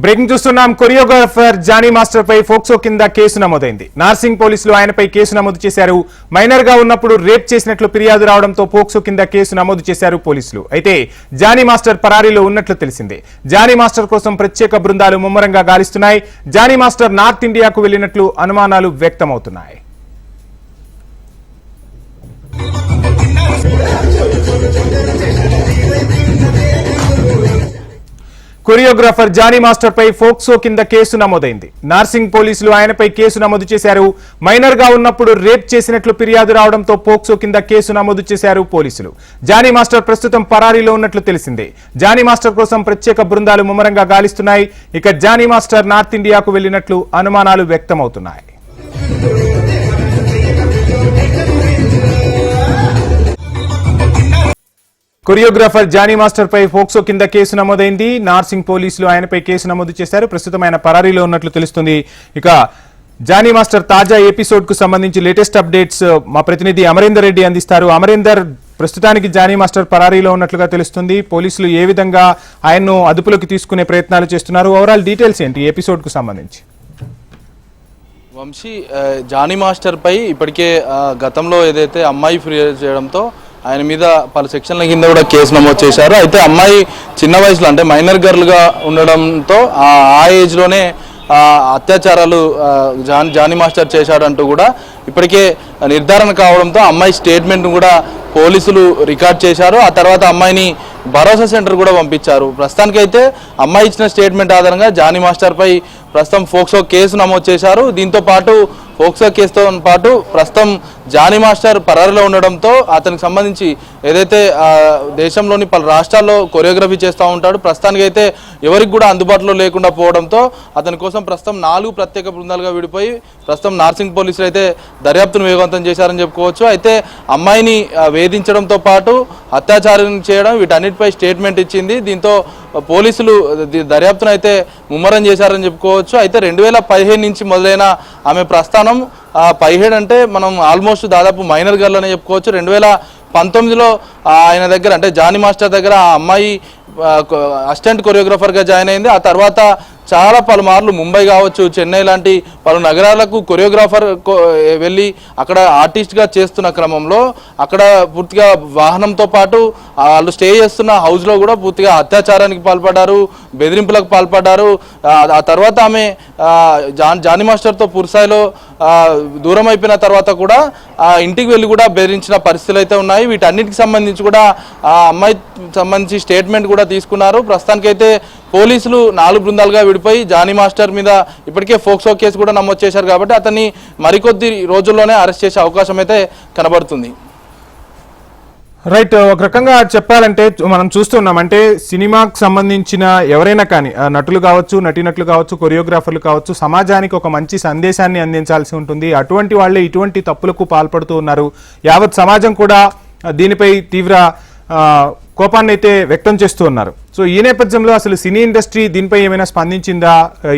Breaking చూస్తున్నాం. Choreographer Johnny master పై POCSO కింద కేసు నమోదైంది. నార్సింగ్ పోలీసులు ఆయనపై కేసు నమోదు చేశారు. మైనర్గా ఉన్నప్పుడు రేప్ చేసినట్లు ఫిర్యాదు రావడంతో పోక్సో కింద కేసు నమోదు చేశారు పోలీసులు. అయితే జానీ మాస్టర్ పరారీలో ఉన్నట్లు తెలిసిందే. జానీ మాస్టర్ కోసం ప్రత్యేక బృందాలు ముమ్మరంగా గాలిస్తున్నాయి. జానీ మాస్టర్ నార్త్ ఇండియాకు వెళ్ళినట్లు అనుమానాలు వ్యక్తమవుతున్నాయి. కొరియోగ్రాఫర్ జానీ మాస్టర్ పై ఫోక్సో కింద కేసు నమోదైంది. నార్సింగ్ పోలీసులు ఆయనపై కేసు నమోదు చేశారు. మైనర్గా ఉన్నప్పుడు రేప్ చేసినట్లు ఫిర్యాదు రావడంతో పోక్సో కింద కేసు నమోదు చేశారు పోలీసులు. జానీ మాస్టర్ ప్రస్తుతం పరారీలో ఉన్నట్లు తెలిసిందే. జానీ మాస్టర్ కోసం ప్రత్యేక బృందాలు ముమ్మరంగా గాలిస్తున్నాయి. ఇక జానీ మాస్టర్ నార్త్ ఇండియాకు వెళ్ళినట్లు అనుమానాలు వ్యక్తమవుతున్నాయి. కొరియోగ్రాఫర్ జానీ మాస్టర్ పై ఫోక్సో కింద కేసు నమోదైంది. నార్సింగ్ పోలీసులు ఆయనపై కేసు నమోదు చేశారు. ప్రస్తుతం ఆయన పరారీలో ఉన్నట్లు తెలుస్తుంది. ఇక జానీ మాస్టర్ తాజా ఎపిసోడ్కు సంబంధించి లేటెస్ట్ అప్డేట్స్ మా ప్రతినిధి అమరేందర్ రెడ్డి అందిస్తారు. అమరేందర్ ప్రస్తుతానికి జానీ మాస్టర్ పరారీలో ఉన్నట్లుగా తెలుస్తుంది. పోలీసులు ఏ విధంగా ఆయన్ను అదుపులోకి తీసుకునే ప్రయత్నాలు చేస్తున్నారు? ఓవరాల్ డీటెయిల్స్ ఏంటి ఎపిసోడ్కు సంబంధించి? వంశీ జానీ మాస్టర్ పై ఇప్పటికే గతంలో ఏదైతే అమ్మాయి ఫిర్యాదు చేయడంతో ఆయన మీద పలు సెక్షన్ల కింద కూడా కేసు నమోదు చేశారు. అయితే అమ్మాయి చిన్న వయసులో అంటే మైనర్ గర్ల్గా ఉండడంతో ఆ ఆ ఏజ్లోనే అత్యాచారాలు జాన్ జానీ మాస్టర్ చేశాడంటూ కూడా ఇప్పటికే నిర్ధారణ కావడంతో అమ్మాయి స్టేట్మెంట్ కూడా పోలీసులు రికార్డ్ చేశారు. ఆ తర్వాత అమ్మాయిని భరోసా సెంటర్ కూడా పంపించారు. ప్రస్తుతానికైతే అమ్మాయి ఇచ్చిన స్టేట్మెంట్ ఆధారంగా జానీ మాస్టర్పై ప్రస్తుతం ఫోక్సో కేసు నమోదు చేశారు. దీంతో పాటు ఫోక్సో కేసుతో పాటు ప్రస్తుతం జానీ మాస్టర్ పరారిలో ఉండడంతో అతనికి సంబంధించి ఏదైతే దేశంలోని పలు రాష్ట్రాల్లో కొరియోగ్రఫీ చేస్తూ ఉంటాడు. ప్రస్తుతానికి అయితే ఎవరికి కూడా అందుబాటులో లేకుండా పోవడంతో అతని కోసం ప్రస్తుతం నాలుగు ప్రత్యేక బృందాలుగా విడిపోయి ప్రస్తుతం నార్సింగ్ పోలీసులు అయితే దర్యాప్తును వేగవంతం చేశారని చెప్పుకోవచ్చు. అయితే అమ్మాయిని వేధించడంతో పాటు అత్యాచారం చేయడం వీటన్నిటిపై స్టేట్మెంట్ ఇచ్చింది. దీంతో పోలీసులు దర్యాప్తునైతే దర్యాప్తును అయితే ముమ్మరం చేశారని చెప్పుకోవచ్చు. అయితే రెండు వేల పదిహేను నుంచి మొదలైన ఆమె ప్రస్థానం పదిహేడు అంటే మనం ఆల్మోస్ట్ దాదాపు మైనర్ గర్ల్ అని చెప్పుకోవచ్చు. రెండు వేల పంతొమ్మిదిలో ఆయన దగ్గర అంటే జానీ మాస్టర్ దగ్గర ఆ అమ్మాయి అసిస్టెంట్ కొరియోగ్రాఫర్గా జాయిన్ అయింది. ఆ తర్వాత చాలా పలుమార్లు ముంబై కావచ్చు చెన్నై లాంటి పలు నగరాలకు కొరియోగ్రాఫర్ కో- వెళ్ళి అక్కడ ఆర్టిస్ట్గా చేస్తున్న క్రమంలో అక్కడ పూర్తిగా వాహనంతో పాటు వాళ్ళు స్టే చేస్తున్న హౌస్లో కూడా పూర్తిగా అత్యాచారానికి పాల్పడ్డారు. బెదిరింపులకు పాల్పడ్డారు. ఆ తర్వాత ఆమె జాన్ జానీ మాస్టర్తో పురుసాయిలో దూరం అయిపోయిన తర్వాత కూడా ఆ ఇంటికి వెళ్ళి కూడా బెదిరించిన పరిస్థితులు అయితే ఉన్నాయి. వీటన్నిటికి సంబంధించి కూడా ఆ అమ్మాయి సంబంధించి స్టేట్మెంట్ కూడా తీసుకున్నారు. ప్రస్తుతానికైతే పోలీసులు నాలుగు బృందాలుగా విడిపోయి జానీ మాస్టర్ మీద ఇప్పటికే ఫోక్సో కేసు కూడా నమోదు చేశారు కాబట్టి అతన్ని మరికొద్ది రోజుల్లోనే అరెస్ట్ చేసే అవకాశం అయితే కనబడుతుంది. రైట్ ఒక రకంగా చెప్పాలంటే మనం చూస్తున్నాం అంటే సినిమాకు సంబంధించిన ఎవరైనా కానీ నటులు కావచ్చు నటీనటులు కావచ్చు కొరియోగ్రాఫర్లు కావచ్చు సమాజానికి ఒక మంచి సందేశాన్ని అందించాల్సి ఉంటుంది. అటువంటి వాళ్ళే ఇటువంటి తప్పులకు పాల్పడుతూ ఉన్నారు. యావత్ సమాజం కూడా దీనిపై తీవ్ర కోపాన్ని అయితే వ్యక్తం చేస్తూ ఉన్నారు. సో ఈ నేపథ్యంలో అసలు సినీ ఇండస్ట్రీ దీనిపై ఏమైనా స్పందించిందా?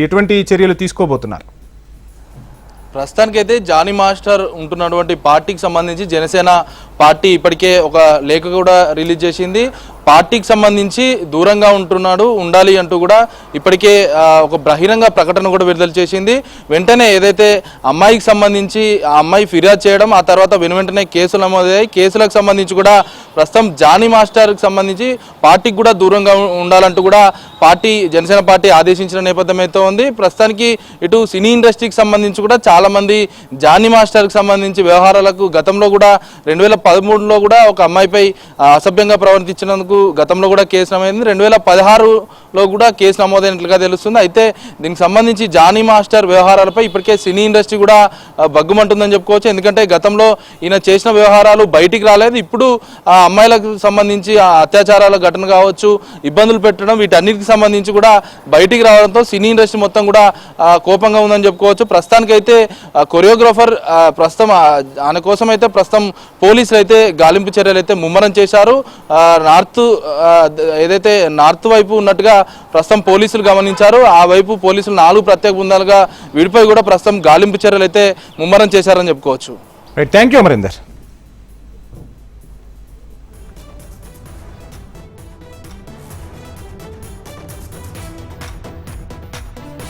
ఎటువంటి చర్యలు తీసుకోబోతున్నారు? ప్రస్తుతానికైతే జానీ మాస్టర్ ఉంటున్నటువంటి పార్టీకి సంబంధించి జనసేన పార్టీ ఇప్పటికే ఒక లేఖ కూడా రిలీజ్ చేసింది. పార్టీకి సంబంధించి దూరంగా ఉంటున్నాడు ఉండాలి అంటూ కూడా ఇప్పటికే ఒక బహిరంగ ప్రకటన కూడా విడుదల చేసింది. వెంటనే ఏదైతే అమ్మాయికి సంబంధించి ఆ అమ్మాయి ఫిర్యాదు చేయడం ఆ తర్వాత వెను వెంటనే కేసులు నమోదయ్యాయి. కేసులకు సంబంధించి కూడా ప్రస్తుతం జానీ మాస్టర్కి సంబంధించి పార్టీకి కూడా దూరంగా ఉండాలంటూ కూడా పార్టీ జనసేన పార్టీ ఆదేశించిన నేపథ్యం అయితే ఉంది. ప్రస్తుతానికి ఇటు సినీ ఇండస్ట్రీకి సంబంధించి కూడా చాలామంది జానీ మాస్టర్కి సంబంధించి వ్యవహారాలకు గతంలో కూడా రెండు వేల పదమూడులో కూడా ఒక అమ్మాయిపై అసభ్యంగా ప్రవర్తించినందుకు గతంలో కూడా కేసు నమోదైంది. రెండు వేల పదహారులో కూడా కేసు నమోదైనట్లుగా తెలుస్తుంది. అయితే దీనికి సంబంధించి జానీ మాస్టర్ వ్యవహారాలపై ఇప్పటికే సినీ ఇండస్ట్రీ కూడా బగ్గుమంటుందని చెప్పుకోవచ్చు. ఎందుకంటే గతంలో ఈయన చేసిన వ్యవహారాలు బయటికి రాలేదు. ఇప్పుడు ఆ అమ్మాయిలకు సంబంధించి అత్యాచారాల ఘటన కావచ్చు ఇబ్బందులు పెట్టడం వీటన్నిటికి సంబంధించి కూడా బయటికి రావడంతో సినీ ఇండస్ట్రీ మొత్తం కూడా కోపంగా ఉందని చెప్పుకోవచ్చు. ప్రస్తుతానికైతే కొరియోగ్రాఫర్ ప్రస్తుతం ఆయన కోసం అయితే ప్రస్తుతం పోలీస్ పోలీసులు అయితే గాలింపు చర్యలు అయితే ముమ్మరం చేశారు. నార్త్ ఏదైతే నార్త్ వైపు ఉన్నట్టుగా ప్రస్తుతం పోలీసులు గమనించారు ఆ వైపు పోలీసులు నాలుగు ప్రత్యేక బృందాలుగా విడిపోయి కూడా ప్రస్తుతం గాలింపు చర్యలు అయితే ముమ్మరం చేశారని చెప్పుకోవచ్చు. Thank you Amarinder